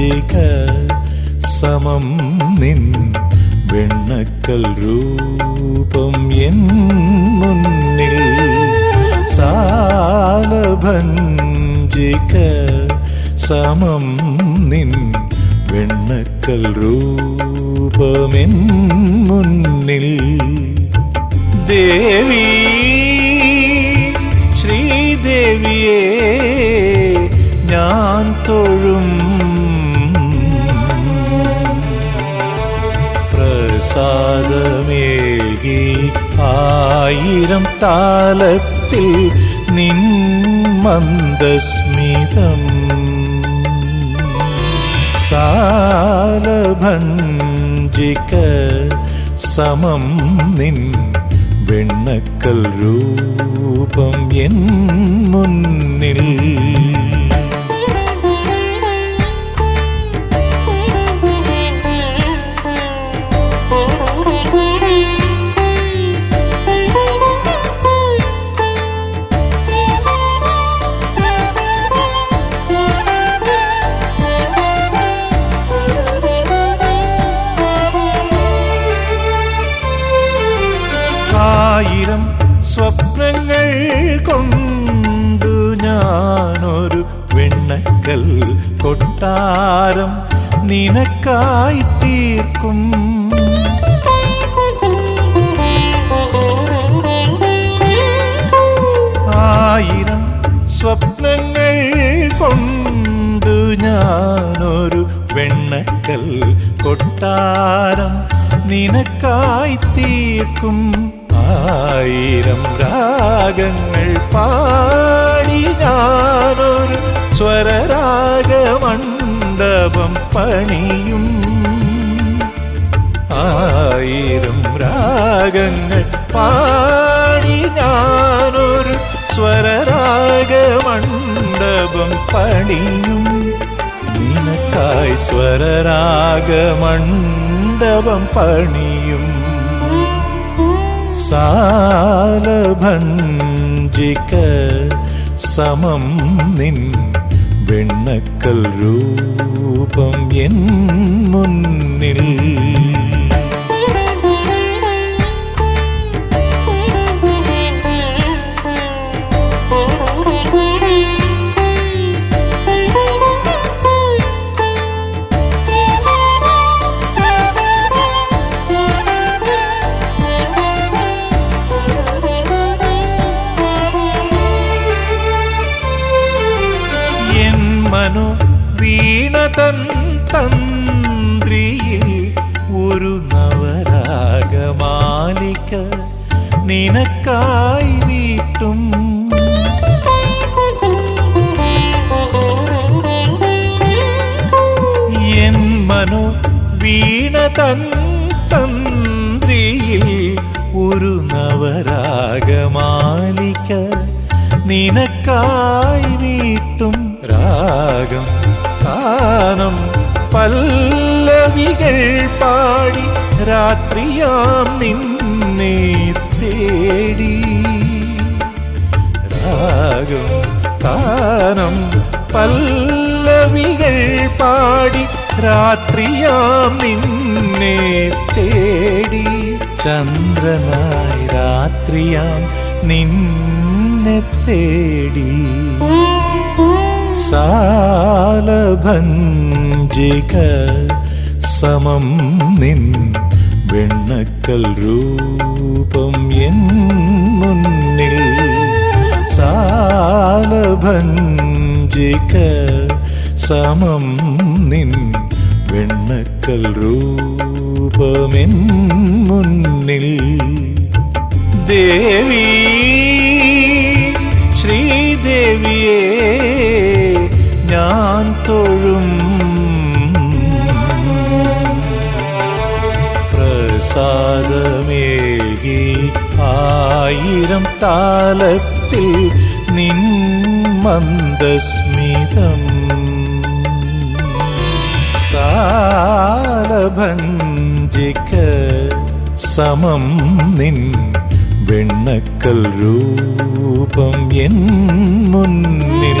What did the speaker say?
വഞ്ചിക സമം നിൻ വെണ്ണക്കൽ രൂപം എൻ മുന്നിൽ സാലഭഞ്ചിക സമം നിൻ വെണ്ണക്കൽ രൂപമെൻ മുന്നിൽ. ദേവി ശ്രീദേവിയെ ഞാൻ തൊഴും പ്രസാദമേകി ആയിരം താലത്തിൽ നിൻ മന്ദസ്മിതം സാലഭഞ്ജിക സമം നിൻ വെണ്ണക്കൽ രൂപം എൻ മുന്നിൽ സ്വപ്നങ്ങൾ കൊണ്ടു ഞാനൊരു വെണ്ണക്കൽ കൊട്ടാരം നിനക്കായി തീർക്കും. ആയിരം സ്വപ്നങ്ങൾ കൊണ്ടു ഞാനൊരു വെണ്ണക്കൽ കൊട്ടാരം നിനക്കായി തീർക്കും. ആയിരം രാഗങ്ങൾ പാടി ഞാനൊരു സ്വരരാഗമണ്ഡപം പണിയും. ആയിരം രാഗങ്ങൾ പാടി ഞാനൊരു സ്വരരാഗമണ്ഡപം പണിയും. നിനക്കായി സ്വരരാഗമണ്ഡപം പണിയും. സാലഭഞ്ജിക സമം നിൻ വെണ്ണക്കൽ രൂപം എൻ മുന്നിൽ മനു വീണതൻ തന്ത്രിയിൽ ഒരു നവരാഗമാലിക നിനക്കായി വീട്ടും. എൻ വീണ വീണതൻ തന്ത്രിയിൽ ഒരു നവരാഗമാലിക നിനക്കായി വീട്ടും. രാഗം താനം പല്ലവികൾ പാടി രാത്രിയാം നിന്നെ തേടി. രാഗം താനം പല്ലവികൾ പാടി രാത്രിയാം നിന്നെ തേടി. ചന്ദ്രനായി രാത്രിയാം നിന്നെ തേടി. സാലഭഞ്ജിക സമം നിൻ വെണ്ണക്കൽ രൂപം എൻ മുന്നിൽ സാലഭഞ്ജിക സമം നിൻ വെണ്ണക്കൽ രൂപമെൻ മുന്നിൽ ദേവി ശ്രീദേവിയെ ഞാൻ തൊഴും പ്രസാദമേകി ആയിരം താലത്തിൽ നിൻ മന്ദസ്മിതം സാലഭഞ്ജിക സമം നിൻ വെണ്ണക്കൽ രൂപം എൻ മുന്നിൽ